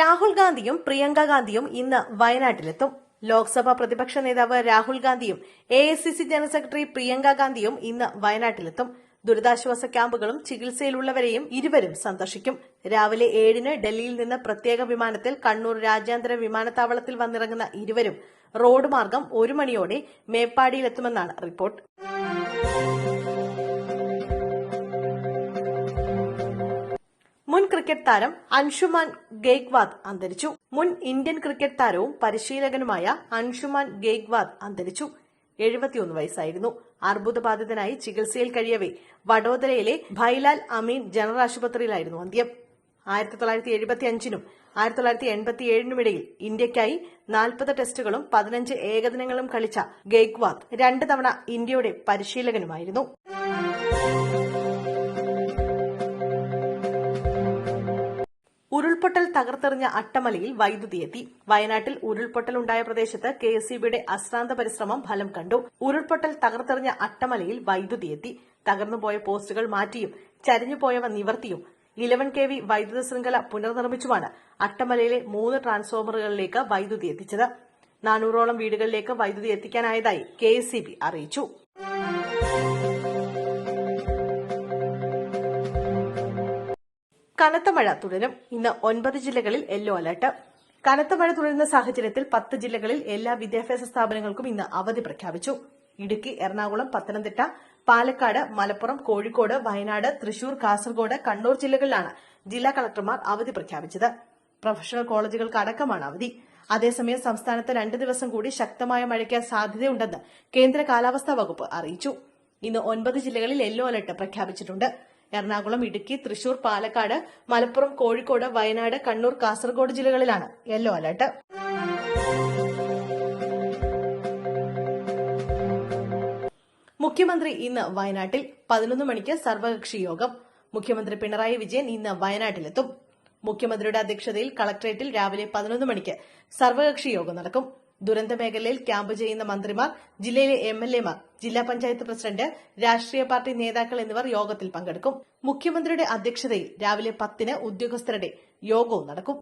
രാഹുൽ ഗാന്ധിയും പ്രിയങ്ക ഗാന്ധിയും ഇന്ന് വയനാട്ടിലെത്തും. ലോക്സഭാ പ്രതിപക്ഷ നേതാവ് രാഹുൽ ഗാന്ധിയും എ ജനറൽ സെക്രട്ടറി പ്രിയങ്ക ഗാന്ധിയും ഇന്ന് വയനാട്ടിലെത്തും. ദുരിതാശ്വാസ ക്യാമ്പുകളും ചികിത്സയിലുള്ളവരെയും ഇരുവരും സന്ദർശിക്കും. രാവിലെ ഏഴിന് ഡൽഹിയിൽ നിന്ന് പ്രത്യേക വിമാനത്തിൽ കണ്ണൂർ രാജ്യാന്തര വിമാനത്താവളത്തിൽ വന്നിറങ്ങുന്ന ഇരുവരും റോഡ് മാർഗം ഒരു മണിയോടെ മേപ്പാടിയിലെത്തുമെന്നാണ് റിപ്പോർട്ട്. ക്രിക്കറ്റ് താരം അൻഷുമാൻ ഗെയ്ക്വാദ് അന്തരിച്ചു. മുൻ ഇന്ത്യൻ ക്രിക്കറ്റ് താരവും പരിശീലകനുമായ അൻഷുമാൻ ഗെയ്ക്വാദ് അന്തരിച്ചു. എഴുപത്തിയൊന്ന് വയസ്സായിരുന്നു. അർബുദബാധിതനായി ചികിത്സയിൽ കഴിയവെ വഡോദരയിലെ ഭൈലാൽ അമീൻ ജനറൽ ആശുപത്രിയിലായിരുന്നു അന്ത്യം. ആയിരത്തി തൊള്ളായിരത്തി എഴുപത്തി അഞ്ചിനും ആയിരത്തി തൊള്ളായിരത്തി എൺപത്തി ഏഴിനുമിടയിൽ ഇന്ത്യയ്ക്കായി നാൽപ്പത് ടെസ്റ്റുകളും പതിനഞ്ച് ഏകദിനങ്ങളും കളിച്ച ഗെയ്ക്വാദ് രണ്ട് തവണ ഇന്ത്യയുടെ പരിശീലകനുമായിരുന്നു. ഉരുൾപൊട്ടൽ തകർത്തെറിഞ്ഞ അട്ടമലയിൽ വൈദ്യുതി എത്തി വയനാട്ടിൽ ഉരുൾപൊട്ടൽ ഉണ്ടായ പ്രദേശത്ത് കെ എസ് ബിയുടെ അശ്രാന്ത പരിശ്രമം ഫലം കണ്ടു. ഉരുൾപൊട്ടൽ തകർത്തെറിഞ്ഞ അട്ടമലയിൽ വൈദ്യുതി എത്തി തകർന്നുപോയ പോസ്റ്റുകൾ മാറ്റിയും ചരിഞ്ഞുപോയവ നിവർത്തിയും ഇലവൻ കെ വി വൈദ്യുത ശൃംഖല പുനർനിർമ്മിച്ചുമാണ് അട്ടമലയിലെ മൂന്ന് ട്രാൻസ്ഫോമറുകളിലേക്ക് വൈദ്യുതി എത്തിച്ചത്. നാനൂറോളം വീടുകളിലേക്ക് വൈദ്യുതി എത്തിക്കാനായതായി കെ അറിയിച്ചു. കനത്ത മഴ തുടരും. ഇന്ന് ഒൻപത് ജില്ലകളിൽ യെല്ലോ അലർട്ട്. കനത്ത മഴ തുടരുന്ന സാഹചര്യത്തിൽ പത്ത് ജില്ലകളിൽ എല്ലാ വിദ്യാഭ്യാസ സ്ഥാപനങ്ങൾക്കും ഇന്ന് അവധി പ്രഖ്യാപിച്ചു. ഇടുക്കി എറണാകുളം പത്തനംതിട്ട പാലക്കാട് മലപ്പുറം കോഴിക്കോട് വയനാട് തൃശൂർ കാസർഗോഡ് കണ്ണൂർ ജില്ലകളിലാണ് ജില്ലാ കളക്ടർമാർ അവധി പ്രഖ്യാപിച്ചത്. പ്രൊഫഷണൽ കോളേജുകൾക്ക് അടക്കമാണ് അവധി. അതേസമയം സംസ്ഥാനത്ത് രണ്ട് ദിവസം കൂടി ശക്തമായ മഴയ്ക്ക് സാധ്യതയുണ്ടെന്ന് കേന്ദ്ര കാലാവസ്ഥാ വകുപ്പ് അറിയിച്ചു. ഇന്ന് ഒൻപത് ജില്ലകളിൽ യെല്ലോ അലർട്ട് പ്രഖ്യാപിച്ചിട്ടുണ്ട്. എറണാകുളം ഇടുക്കി തൃശൂർ പാലക്കാട് മലപ്പുറം കോഴിക്കോട് വയനാട് കണ്ണൂർ കാസർഗോഡ് ജില്ലകളിലാണ്. Yellow alert. മുഖ്യമന്ത്രി ഇന്ന് വയനാട്ടിൽ പതിനൊന്ന് മണിക്ക് സർവകക്ഷി യോഗം. മുഖ്യമന്ത്രി പിണറായി വിജയൻ ഇന്ന് വയനാട്ടിലെത്തും. മുഖ്യമന്ത്രിയുടെ അധ്യക്ഷതയിൽ കളക്ടറേറ്റിൽ രാവിലെ പതിനൊന്ന് മണിക്ക് സർവകക്ഷി യോഗം നടക്കും. ദുരന്ത മേഖലയിൽ ക്യാമ്പ് ചെയ്യുന്ന മന്ത്രിമാർ ജില്ലയിലെ എം എൽ എമാർ ജില്ലാ പഞ്ചായത്ത് പ്രസിഡന്റ് രാഷ്ട്രീയ പാർട്ടി നേതാക്കൾ എന്നിവർ യോഗത്തിൽ പങ്കെടുക്കും. മുഖ്യമന്ത്രിയുടെ അധ്യക്ഷതയിൽ രാവിലെ പത്തിന് ഉദ്യോഗസ്ഥരുടെ യോഗവും നടക്കും.